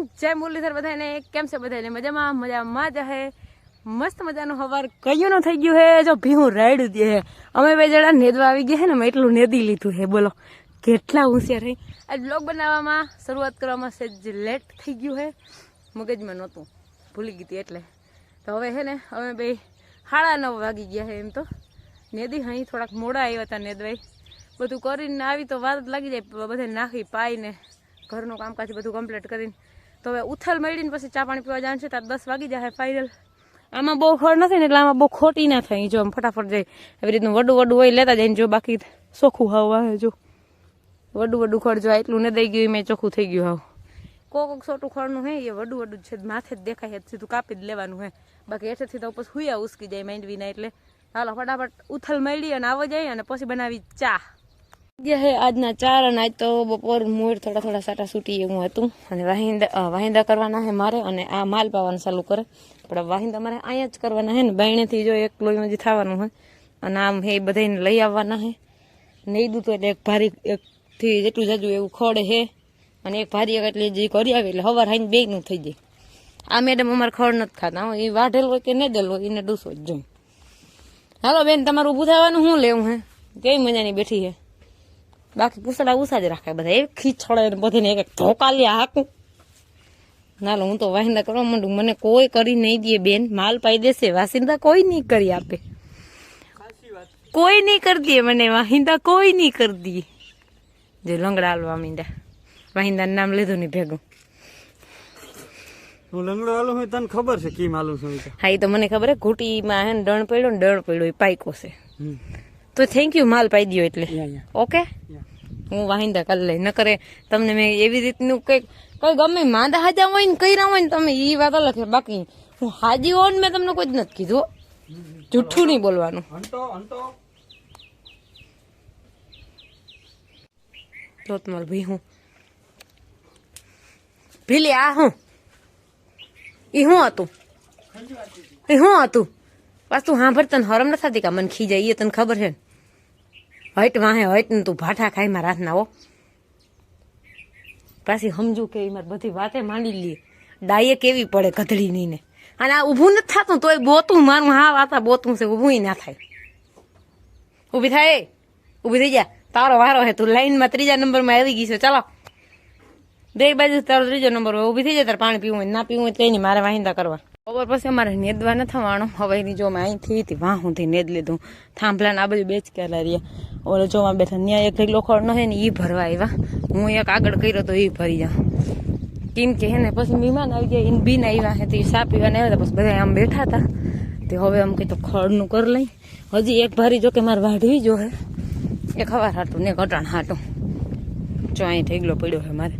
જય મુરલીધર બધાને કેમ છે બધાને મજામાં? મજામાં જ હે. મસ્ત મજાનું હવાર કયું ન થઈ ગયું હે. જો ભીહું રાયડું દે હે. અમે બે જણા નેદવા આવી ગયા હે ને મેં એટલું નેદી લીધું હે. બોલો, કેટલા હોશિયાર હે. આ બ્લોગ બનાવવામાં શરૂઆત કરવામાં સહેજ લેટ થઈ ગયું હે. મગજમાં નહોતું. ભૂલી ગઈ હતી એટલે. તો હવે હે ને, અમે બે સાડા નવ વાગી ગયા હે એમ તો. નેદી અહીં થોડાક મોડા આવ્યા હતા નેદવાઈ. બધું કરીને આવી તો જ લાગી જાય. બધે નાખી પાઈને ઘરનું કામકાજ બધું કમ્પ્લીટ કરીને તો હવે ઉથલ મળીને પછી ચા પાણી પીવા જવાનું છે ત્યારે દસ વાગી જાય ફાઇનલ આમાં બહુ ખડ નથી ને, એટલે આમાં બહુ ખોટી ના થાય. જો ફટાફટ જાય એવી રીતનું વડું વડું હોય, લેતા જાય જો બાકી ચોખ્ખું હાવ જો. વડું વડું ખડ જો એટલું ને દઈ ગયું મેં ચોખ્ખું થઈ ગયું હાવ. કોક સોટું ખડનું હે, એ વડું વડું છે, માથે જ દેખાય છે સીધું કાપી જ લેવાનું હે. બાકી એઠેથી તો પછી હુયા ઉસકી જાય, માંડવીના એટલે. હાલો, ફટાફટ ઉથલ મળી અને આવો જાય અને પછી બનાવી ચા. ગયા હે આજના ચાર અને આજ તો બપોર મૂળ થોડા થોડા સાટા સૂટી એવું હતું. અને વાહિંદા વાહિંદા કરવાના હે મારે અને આ માલ પાવાનું ચાલુ કરે. પણ વાહિંદા મારે અહીંયા જ કરવાના હે ને, બાયણેથી જો એક લોહીમાં જે થવાનું હોય અને આમ હે બધાને લઈ આવવાના હે. નહીં દૂધ એટલે એક ભારી, એકથી જેટલું જાજુ એવું ખડ હે. અને એક ભારી એક એટલે જે કરી આવે એટલે હવાર હાઈને બેનું થઈ જાય. આ મેડમ અમારે ખડ નથી ખાતા હો. એ વાઢેલ હોય કે નેદેલ હોય, એને ડૂસો જ જોઈ. હાલો બેન, તમારું ઊભું થવાનું શું લેવું હે? કેવી મજાની બેઠી હે? બાકી પૂસડા ઉસા જ રાખે બધા. એ ખીચડે ને બધાને એક એક ધોકા લે હાકું. નાલો હું તો વાહિંદા કરવા માંડું મને કોઈ કરી નહીં દે બેન. માલ પાઈ દેશે વાસિંદા કોઈ નહીં કરી આપે. કોઈ નહીં કરી દે મને વાહિંદા કોઈ નહીં કરી દે. જે લંગડા હાલવા માંડ્યા. વાહિંદાનું નામ લીધું નહીં ભેગું. હું લંગડો હાલું હોય તને ખબર છે કેમ હાલું છું હા એ તો મને ખબર હે ઘૂંટીમાં હે ને ડણ પડ્યો ને ડણ પડ્યો એ પાઈકો છે. તો થેન્ક યુ માલ પાઈ દ્યો એટલે. ઓકે હું વાહિંદા કરી લઈ. ન કરે તમને મેં એવી રીતનું કંઈક કઈ ગમે માંદા હાજા હોય ને કર્યા હોય ને તમે એ વાત અલગ છે. બાકી હું હાજી હોઉં ને મેં તમને કોઈ જ નથી કીધું હો. જૂઠું નહીં બોલવાનું. તમારે ભાઈ હું. ભીલી આ હું. એ શું હતું? એ શું હતું? પાછું હાંભર તને હરમ ન થતી કે મને ખીજાય એ તને ખબર છે હટ વાહે હટ ને તું ભાઠા ખાઈ માં રાતના હો. પાછી સમજુ કે એમાં બધી વાતે માંડી લે. ડાયે કેવી પડે ગધડી ની. ને અને આ ઊભું નથી થતું, તોય બોતું મારું, હા, વાતા બોતું છે ઊભું ના થાય. ઊભી થાય ઊભી થઈ જા. તારો વારો હે, તું લાઈનમાં ત્રીજા નંબરમાં આવી ગઈ છે, ચાલો. બે બાજુ તારો ત્રીજો નંબર હોય, ઊભી થઈ જાય તારે પાણી પીવું હોય ના પીવું હોય તો એની નહીં મારે વાહિંદા કરવા. બપોર પછી અમારે નેદવા ન થવાનું. હવે એની જો મેં અહીંથી હતી વાહ હું નેદ લીધું. થાંભલાને આ બાજુ બેચ કેલા રહ્યા. ઓલો જોવા બેઠા ત્યાં એક ઢગલો ખડ ન હે ને એ ભરવા આવ્યા હું એક આગળ કર્યો તો એ ભરી જા કેમ કે હે ને, પછી મહેમાન આવી ગયા એને બીન આવ્યા હે તે સા પીવાને આવ્યા પછી બધા આમ બેઠા હતા. તે હવે આમ કંઈ તો ખડનું કર લઈ. હજી એક ભરી જો કે મારે વાઢવી જો હે. એક હવાર ને ઘટાણ હાટું. જો અહીં ઢેગલો પડ્યો છે મારે.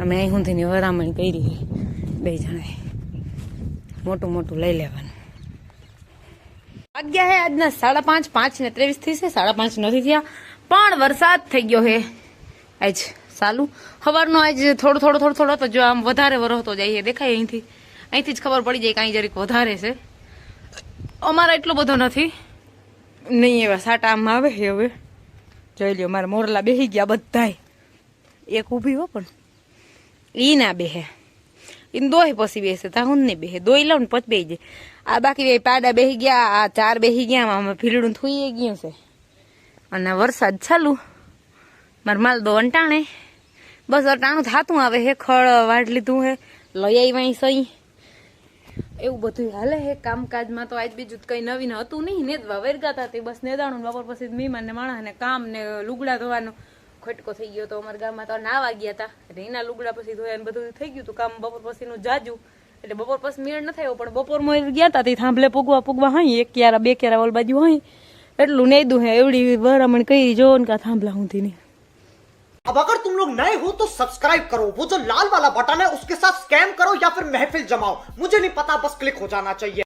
અમે અહીં સુધીની વરામણી કરી બે જણાએ. મોટું મોટું લઈ લેવાનું. વાગ્યા હે આજના સાડા પાંચ પાંચ ને ત્રેવીસથી છે, સાડા પાંચ નથી થયા. પણ વરસાદ થઈ ગયો હે. આજ સાલું સવારનો આજ થોડો થોડો થોડો થોડો તો જો આમ વધારે વરસતો જાય દેખાય અહીંથી. અહીંથી જ ખબર પડી જાય કે અહીં જરીક વધારે છે. અમારા એટલો બધો નથી. નહીં, એવા સાટા આમ આવે છે હવે. જોઈ લ્યો, મારા મોરલા બેસી ગયા બધાય. એક ઊભી હો પણ. ઈ ના બેહે. ઈને દોહી પછી બેસે તા હું નહીં બેહે દોઈ લઉં ને પછી બેહી જાય આ બાકી પાડા બેહી ગયા આ ચાર બેસી ગયા આમાં ભીલડું થુઈ ગયું છે અને વરસાદ ચાલુ મારે માલ દો અંટાણે બસ અટાણું થાતું આવે હે ખળ વાઢ લીધું હે લઈ આવી સહી એવું બધું હાલે હે, કામકાજમાં તો આજ બીજું કઈ નવીન હતું નહીં, નેદવા વેરગાતા તે બસ નેદાણું બપોર પછી મહેમાન ને માણસ ને કામ ને લુગડા ધોવાનો ખટકો થઈ ગયો તો અમારા ગામમાં તો નાવા ગયા હતા એટલે એના લુગડા પછી ધોયા ને બધું થઈ ગયું હતું કામ બપોર પછીનું જાજુ એટલે બપોર પછી મેળ ન થયો પણ બપોરમાં ગયા હતા તે થાંભલે પૂગવા પૂગવા હોય એક ક્યારા બે ક્યારા ઓલ બાજુ હોય એટલું નેદું હે એવડી ભરામણ કરી જો ને કા થાંભલા હું નહીં अब अगर तुम लोग नए हो तो सब्सक्राइब करो वो जो लाल वाला बटन है उसके साथ स्कैम करो या फिर महफिल जमाओ मुझे नहीं पता बस क्लिक हो जाना चाहिए